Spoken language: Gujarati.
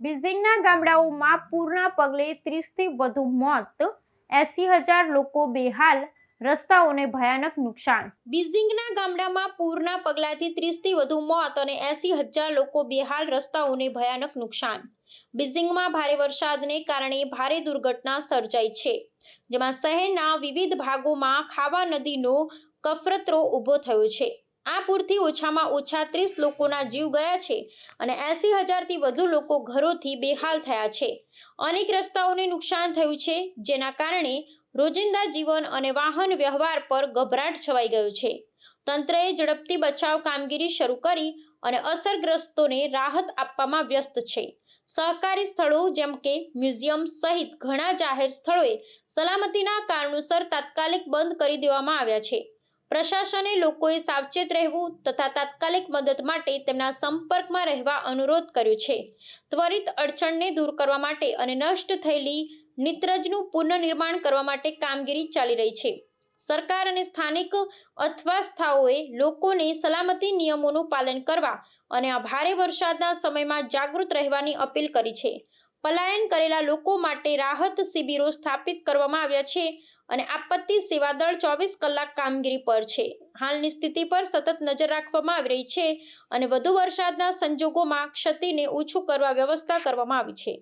બિઝિંગના ગામડાઓમાં પૂરના પગલે ત્રીસથી વધુ મોત, એસી હજાર લોકો બેહાલ, રસ્તાઓને ભયાનક નુકસાન. બિઝિંગના ગામડામાં પૂરના પગલાથી ત્રીસથી વધુ મોત અને એસી હજાર લોકો બેહાલ, રસ્તાઓને ભયાનક નુકસાન. બિઝિંગમાં ભારે વરસાદને કારણે ભારે દુર્ઘટના સર્જાઈ છે, જેમાં શહેરના વિવિધ ભાગોમાં ખાવા નદીનો કફરતરો ઊભો થયો છે. આ પૂરથી ઓછામાં ઓછા ત્રીસ લોકોના જીવ ગયા છે અને એસી હજારથી વધુ લોકો ઘરોથી બેહાલ થયા છે. અનેક રસ્તાઓને નુકસાન થયું છે, જેના કારણે રોજિંદા જીવન અને વાહન વ્યવહાર પર ગભરાટ છવાઈ ગયો છે. તંત્રએ ઝડપથી બચાવ કામગીરી શરૂ કરી અને અસરગ્રસ્તોને રાહત આપવામાં વ્યસ્ત છે. સહકારી સ્થળો જેમ કે મ્યુઝિયમ સહિત ઘણા જાહેર સ્થળોએ સલામતીના કારણોસર તાત્કાલિક બંધ કરી દેવામાં આવ્યા છે. પ્રશાસને લોકોએ સાવચેત રહેવું તથા તાત્કાલિક મદદ માટે તેમના સંપર્કમાં રહેવા અનુરોધ કર્યો છે. ત્વરિત અડચણને દૂર કરવા માટે અને નષ્ટ થયેલી નિત્રજનું પુનઃનિર્માણ કરવા માટે કામગીરી ચાલી રહી છે. સરકાર અને સ્થાનિક અથવા સ્થાઓએ લોકોને સલામતી નિયમોનું પાલન કરવા અને આ ભારે વરસાદના સમયમાં જાગૃત રહેવાની અપીલ કરી છે. પલાયન કરેલા લોકો માટે રાહત શિબિરો સ્થાપિત કરવામાં આવ્યા છે અને આપત્તિ સેવા દળ ચોવીસ કલાક કામગીરી પર છે. હાલની સ્થિતિ પર સતત નજર રાખવામાં આવી રહી છે અને વધુ વરસાદના સંજોગોમાં ક્ષતિને ઓછું કરવા વ્યવસ્થા કરવામાં આવી છે.